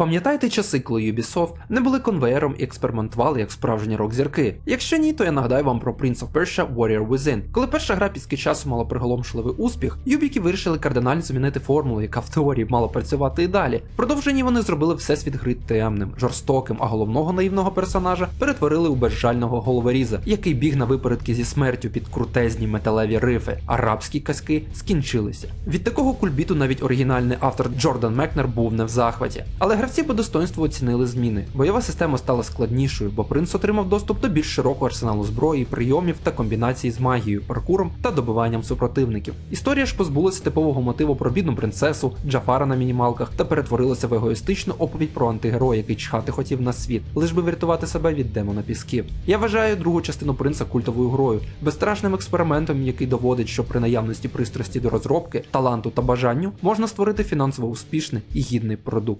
пам'ятаєте часи, коли Ubisoft не були конвеєром і експериментували як справжні рок-зірки? Якщо ні, то я нагадаю вам про Prince of Persia Warrior Within. Коли перша гра після часу мала приголомшливий успіх, юбіки вирішили кардинально змінити формулу, яка в теорії мала працювати і далі. В продовженні вони зробили всесвіт гри темним, жорстоким, а головного наївного персонажа перетворили у безжального головоріза, який біг на випередки зі смертю під крутезні металеві рифи. Арабські казки скінчилися. Від такого кульбіту навіть оригінальний автор Джордан Мекнер був не в захваті. Але гравці по достоинству оцінили зміни. Бойова система стала складнішою, бо принц отримав доступ до більш широкого арсеналу зброї, прийомів та комбінацій з магією, паркуром та добиванням супротивників. Історія ж позбулася типового мотиву про бідну принцесу, Джафара на мінімалках та перетворилася в егоїстичну оповідь про антигероя, який чхати хотів на світ, лиш би врятувати себе від демона пісків. Я вважаю другу частину принца культовою грою, безстрашним експериментом, який доводить, що при наявності пристрасті до розробки, таланту та бажанню можна створити фінансово успішний і гідний продукт.